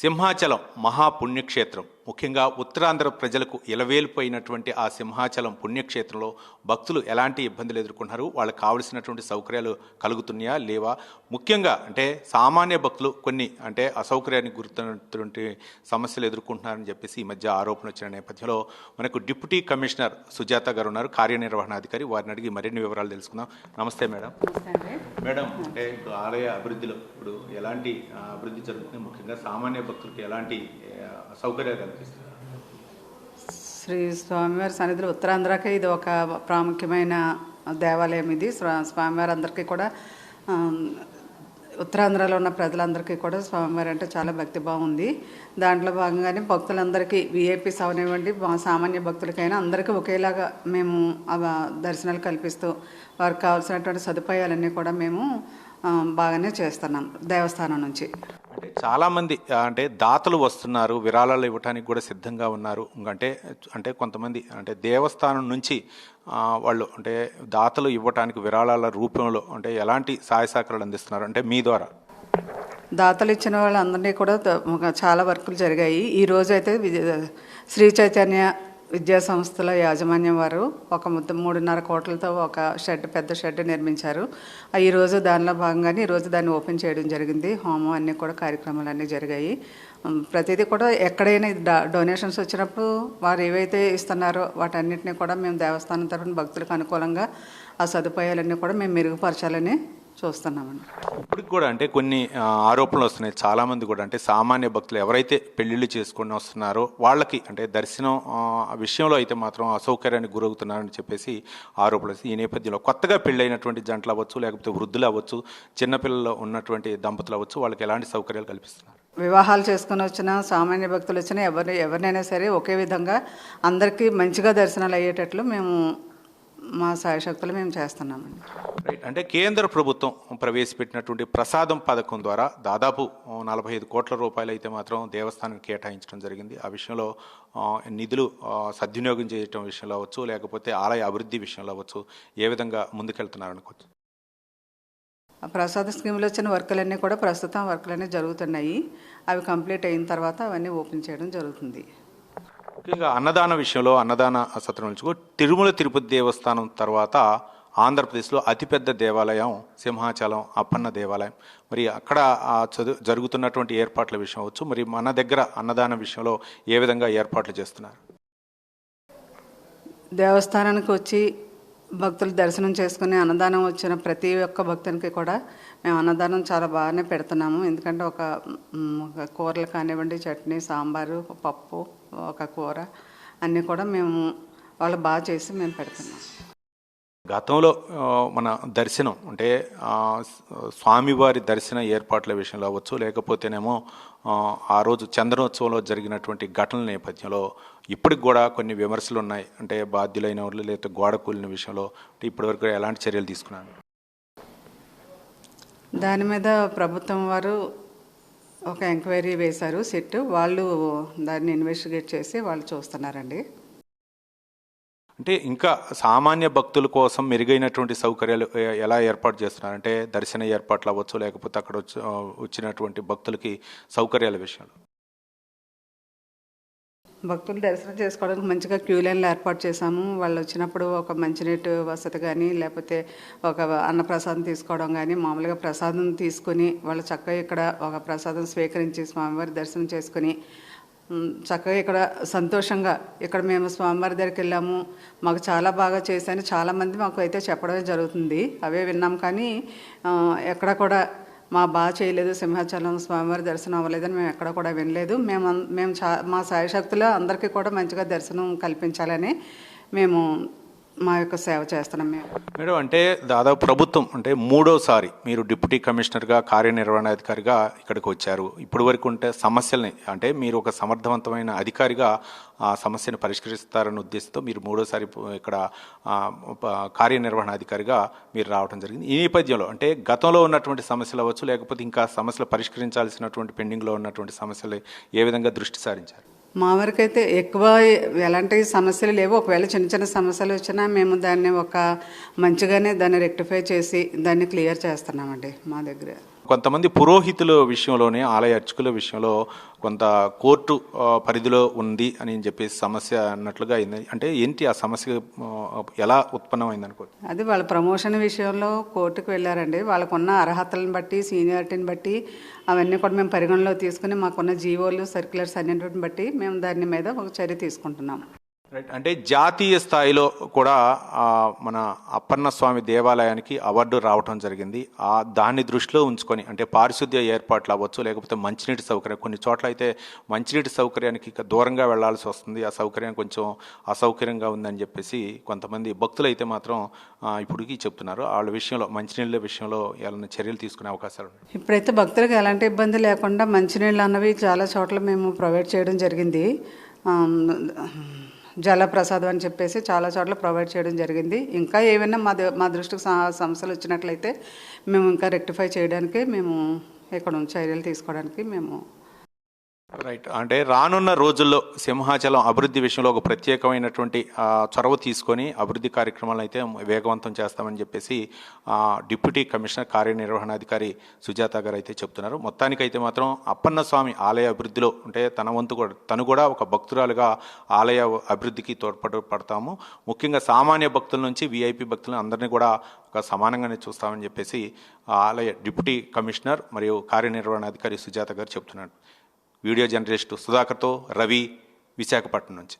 సింహాచలం మహాపుణ్యక్షేత్రం. ముఖ్యంగా ఉత్తరాంధ్ర ప్రజలకు ఇలవేలిపోయినటువంటి ఆ సింహాచలం పుణ్యక్షేత్రంలో భక్తులు ఎలాంటి ఇబ్బందులు ఎదుర్కొంటున్నారు? వాళ్ళకి కావలసినటువంటి సౌకర్యాలు కలుగుతున్నాయా? లేవా? ముఖ్యంగా అంటే సామాన్య భక్తులు కొన్ని అంటే అసౌకర్యానికి గురుతున్నటువంటి సమస్యలు ఎదుర్కొంటున్నారని చెప్పేసి ఈ మధ్య ఆరోపణ వచ్చిన నేపథ్యంలో మనకు డిప్యూటీ కమిషనర్ సుజాత గారు ఉన్నారు. కార్యనిర్వహణాధికారి వారిని అడిగి మరిన్ని వివరాలు తెలుసుకుందాం. నమస్తే మేడం. మేడం అంటే ఇప్పుడు ఆలయ అభివృద్ధిలో ఇప్పుడు ఎలాంటి అభివృద్ధి జరుగుతుంది ముఖ్యంగా సామాన్య భక్తులకు ఎలాంటి సౌకర్యాలు కల్పిస్తుంది శ్రీ స్వామివారి సన్నిధిలో ఉత్తరాంధ్రకి ఇది ఒక ప్రాముఖ్యమైన దేవాలయం ఇది. స్వామివారి అందరికీ కూడా ఉత్తరాంధ్రలో ఉన్న ప్రజలందరికీ కూడా స్వామివారి అంటే చాలా భక్తిభావం ఉంది దాంట్లో భాగంగానే భక్తులందరికీ విఐపీస్ అవనివ్వండి సామాన్య భక్తులకైనా అందరికీ ఒకేలాగా మేము దర్శనాలు కల్పిస్తూ వారికి కావాల్సినటువంటి సదుపాయాలన్నీ కూడా మేము బాగానే చేస్తున్నాం దేవస్థానం నుంచి. అంటే చాలా మంది ఆ, అంటే దాతలు వస్తున్నారు విరాళాలు ఇవ్వడానికి కూడా సిద్ధంగా ఉన్నారు. అంటే అంటే కొంతమంది అంటే దేవస్థానం నుంచి వాళ్ళు అంటే దాతలు ఇవ్వటానికి విరాళాల రూపంలో అంటే ఎలాంటి సహాయ సహకారాలు అందిస్తున్నారు? అంటే మీ ద్వారా. దాతలు ఇచ్చిన వాళ్ళందరినీ కూడా చాలా వర్కులు జరిగాయి. ఈ రోజు అయితే శ్రీ చైతన్య విద్యా సంస్థల యాజమాన్యం వారు ఒక ముద్ద మూడున్నర కోట్లతో ఒక షెడ్ పెద్ద షెడ్ నిర్మించారు. ఈరోజు ఈ రోజు దానిలో భాగంగానే ఈరోజు దాన్ని ఓపెన్ చేయడం జరిగింది. హోమం అన్నీ కూడా కార్యక్రమాలు అన్నీ జరిగాయి. ప్రతిదీ కూడా ఎక్కడైనా డొనేషన్స్ వచ్చినప్పుడు వారు ఏవైతే ఇస్తున్నారో వాటన్నిటిని కూడా మేము దేవస్థానం తరఫున భక్తులకు అనుకూలంగా ఆ సదుపాయాలన్నీ కూడా మేము మెరుగుపరచాలని చూస్తున్నామండి. ఇప్పటికి కూడా అంటే కొన్ని ఆరోపణలు వస్తున్నాయి. చాలా మంది కూడా అంటే సామాన్య భక్తులు ఎవరైతే పెళ్ళిళ్ళు చేసుకొని వస్తున్నారో వాళ్ళకి అంటే దర్శనం విషయంలో అయితే మాత్రం అసౌకర్యానికి గురవుతున్నారని చెప్పేసి ఆరోపణలు. ఈ నేపథ్యంలో కొత్తగా పెళ్ళైనటువంటి జంటలు అవ్వచ్చు లేకపోతే వృద్ధులు అవ్వచ్చు చిన్నపిల్లలు ఉన్నటువంటి దంపతులు అవ్వచ్చు వాళ్ళకి ఎలాంటి సౌకర్యాలు కల్పిస్తున్నారు? వివాహాలు చేసుకుని వచ్చిన సామాన్య భక్తులు వచ్చిన ఎవరి ఎవరినైనా సరే ఒకే విధంగా అందరికీ మంచిగా దర్శనాలు అయ్యేటట్లు మేము మా సాయశక్తులు మేము చేస్తున్నామండి. రైట్ అంటే కేంద్ర ప్రభుత్వం ప్రవేశపెట్టినటువంటి ప్రసాదం పథకం ద్వారా దాదాపు నలభై ఐదు కోట్ల రూపాయలు అయితే మాత్రం దేవస్థానానికి కేటాయించడం జరిగింది. ఆ విషయంలో నిధులు సద్వినియోగం చేయటం విషయంలో అవ్వచ్చు లేకపోతే ఆలయ అభివృద్ధి విషయంలో అవ్వచ్చు ఏ విధంగా ముందుకెళ్తున్నారు అనుకోవచ్చు? ప్రసాద స్కీమ్లో వచ్చిన వర్కులన్నీ కూడా ప్రస్తుతం వర్కులన్నీ జరుగుతున్నాయి. అవి కంప్లీట్ అయిన తర్వాత అవన్నీ ఓపెన్ చేయడం జరుగుతుంది. ముఖ్యంగా అన్నదాన విషయంలో అన్నదాన సత్రం నుంచి తిరుమల తిరుపతి దేవస్థానం తర్వాత ఆంధ్రప్రదేశ్లో అతిపెద్ద దేవాలయం సింహాచలం అప్పన్న దేవాలయం. మరి అక్కడ చదువు జరుగుతున్నటువంటి ఏర్పాట్ల విషయం అవచ్చు. మరి మన దగ్గర అన్నదాన విషయంలో ఏ విధంగా ఏర్పాట్లు చేస్తున్నారు? దేవస్థానానికి వచ్చి భక్తులు దర్శనం చేసుకుని అన్నదానం వచ్చిన ప్రతి ఒక్క భక్తునికి కూడా మేము అన్నదానం చాలా బాగానే పెడుతున్నాము. ఎందుకంటే ఒక కూరలు కానివ్వండి చట్నీ సాంబారు పప్పు ఒక కూర. అన్నీ కూడా మేము వాళ్ళు బాగా చేసి మేము పెడుతున్నాం. గతంలో మన దర్శనం అంటే స్వామివారి దర్శన ఏర్పాట్ల విషయంలో అవ్వచ్చు లేకపోతేనేమో ఆ, రోజు చంద్రోత్సవంలో జరిగినటువంటి ఘటనల నేపథ్యంలో ఇప్పటికి కూడా కొన్ని విమర్శలు ఉన్నాయి అంటే బాధ్యులైన వాళ్ళు లేకపోతే గోడ కూలిన విషయంలో ఇప్పటివరకు ఎలాంటి చర్యలు తీసుకున్నారు? దాని మీద ప్రభుత్వం వారు ఒక ఎంక్వైరీ వేశారు సిట్. వాళ్ళు దాన్ని ఇన్వెస్టిగేట్ చేసి వాళ్ళు చూస్తున్నారండి. అంటే ఇంకా సామాన్య భక్తుల కోసం మెరుగైనటువంటి సౌకర్యాలు ఎలా ఏర్పాటు చేస్తున్నారు? అంటే దర్శన ఏర్పాట్లు అవ్వచ్చు లేకపోతే అక్కడ వచ్చి వచ్చినటువంటి భక్తులకి సౌకర్యాల విషయంలో. భక్తులు దర్శనం చేసుకోవడానికి మంచిగా క్యూ లైన్లు ఏర్పాటు చేశాము. వాళ్ళు వచ్చినప్పుడు ఒక మంచినీటి వసతి కానీ లేకపోతే ఒక అన్నప్రసాదం తీసుకోవడం కానీ మామూలుగా ప్రసాదం తీసుకుని వాళ్ళు చక్కగా ఇక్కడ ఒక ప్రసాదం స్వీకరించి స్వామివారి దర్శనం చేసుకుని చక్కగా ఇక్కడ సంతోషంగా ఇక్కడ మేము స్వామివారి దగ్గరికి వెళ్ళాము. మాకు చాలా బాగా చేశాను చాలామంది మాకు అయితే చెప్పడమే జరుగుతుంది. అవే విన్నాం కానీ ఎక్కడ కూడా మా బాగా చేయలేదు సింహాచలం స్వామివారి దర్శనం అవ్వలేదని మేము ఎక్కడ కూడా వినలేదు. మేము మేము చా మా సాయశక్తులు అందరికీ కూడా మంచిగా దర్శనం కల్పించాలని మేము మా యొక్క సేవ చేస్తున్నాం మేము. మేడం అంటే దాదాపు ప్రభుత్వం అంటే మూడోసారి మీరు డిప్యూటీ కమిషనర్గా కార్యనిర్వహణాధికారిగా ఇక్కడికి వచ్చారు. ఇప్పటి వరకు ఉంటే సమస్యల్ని అంటే మీరు ఒక సమర్థవంతమైన అధికారిగా ఆ సమస్యను పరిష్కరిస్తారన్న ఉద్దేశంతో మీరు మూడోసారి ఇక్కడ కార్యనిర్వహణాధికారిగా మీరు రావడం జరిగింది. ఈ నేపథ్యంలో అంటే గతంలో ఉన్నటువంటి సమస్యలు అవ్వచ్చు లేకపోతే ఇంకా సమస్యలు పరిష్కరించాల్సినటువంటి పెండింగ్లో ఉన్నటువంటి సమస్యలు ఏ విధంగా దృష్టి సారించారు? మా వరకైతే ఎక్కువ ఎలాంటి సమస్యలు లేవు. ఒకవేళ చిన్న చిన్న సమస్యలు వచ్చినా మేము దాన్ని ఒక మంచిగానే దాన్ని రెక్టిఫై చేసి దాన్ని క్లియర్ చేస్తున్నామండి మా దగ్గర. కొంతమంది పురోహితుల విషయంలోనే ఆలయ అర్చకుల విషయంలో కొంత కోర్టు పరిధిలో ఉంది అని చెప్పేసి సమస్య అన్నట్లుగా అయింది. అంటే ఏంటి ఆ సమస్య ఎలా ఉత్పన్నమైంది అనుకో అది వాళ్ళ ప్రమోషన్ విషయంలో కోర్టుకు వెళ్ళారండి. వాళ్ళకున్న అర్హతలను బట్టి సీనియారిటీని బట్టి అవన్నీ కూడా మేము పరిగణలో తీసుకుని మాకున్న జీవోలు సర్క్యులర్స్ అన్నింటిని బట్టి మేము దాని మీద ఒక చర్య తీసుకుంటున్నాం. రైట్ అంటే జాతీయ స్థాయిలో కూడా మన అప్పన్న స్వామి దేవాలయానికి అవార్డు రావటం జరిగింది. ఆ దాన్ని దృష్టిలో ఉంచుకొని అంటే పారిశుద్ధ్య ఏర్పాట్లు అవ్వచ్చు లేకపోతే మంచినీటి సౌకర్యం. కొన్ని చోట్ల అయితే మంచినీటి సౌకర్యానికి దూరంగా వెళ్ళాల్సి వస్తుంది. ఆ సౌకర్యం కొంచెం అసౌకర్యంగా ఉందని చెప్పేసి కొంతమంది భక్తులు అయితే మాత్రం ఇప్పటికీ చెప్తున్నారు. వాళ్ళ విషయంలో మంచినీళ్ళ విషయంలో ఏమైనా చర్యలు తీసుకునే అవకాశాలు ఉన్నాయి? ఇప్పుడైతే భక్తులకు ఎలాంటి ఇబ్బంది లేకుండా మంచినీళ్ళు అన్నవి చాలా చోట్ల మేము ప్రొవైడ్ చేయడం జరిగింది. జలప్రసాదం అని చెప్పేసి చాలా చోట్ల ప్రొవైడ్ చేయడం జరిగింది. ఇంకా ఏమైనా మా ద- మా దృష్టికి సమస్యలు వచ్చినట్లయితే మేము ఇంకా రెక్టిఫై చేయడానికి మేము ఇక్కడ చర్యలు తీసుకోవడానికి మేము రైట్ అంటే రానున్న రోజుల్లో సింహాచలం అభివృద్ధి విషయంలో ఒక ప్రత్యేకమైనటువంటి చొరవ తీసుకొని అభివృద్ధి కార్యక్రమాలను అయితే వేగవంతం చేస్తామని చెప్పేసి డిప్యూటీ కమిషనర్ కార్యనిర్వహణాధికారి సుజాత గారు అయితే చెప్తున్నారు మొత్తానికైతే మాత్రం అప్పన్న స్వామి ఆలయ అభివృద్ధిలో అంటే తన వంతు కూడా తను కూడా ఒక భక్తురాలుగా ఆలయ అభివృద్ధికి తోడ్పడు పడతాము. ముఖ్యంగా సామాన్య భక్తుల నుంచి వీఐపీ భక్తులను అందరినీ కూడా ఒక సమానంగానే చూస్తామని చెప్పేసి ఆలయ డిప్యూటీ కమిషనర్ మరియు కార్యనిర్వహణాధికారి సుజాత గారు చెప్తున్నారు వీడియో జర్నలిస్టు సుధాకర్తో రవి విశాఖపట్నం నుంచి.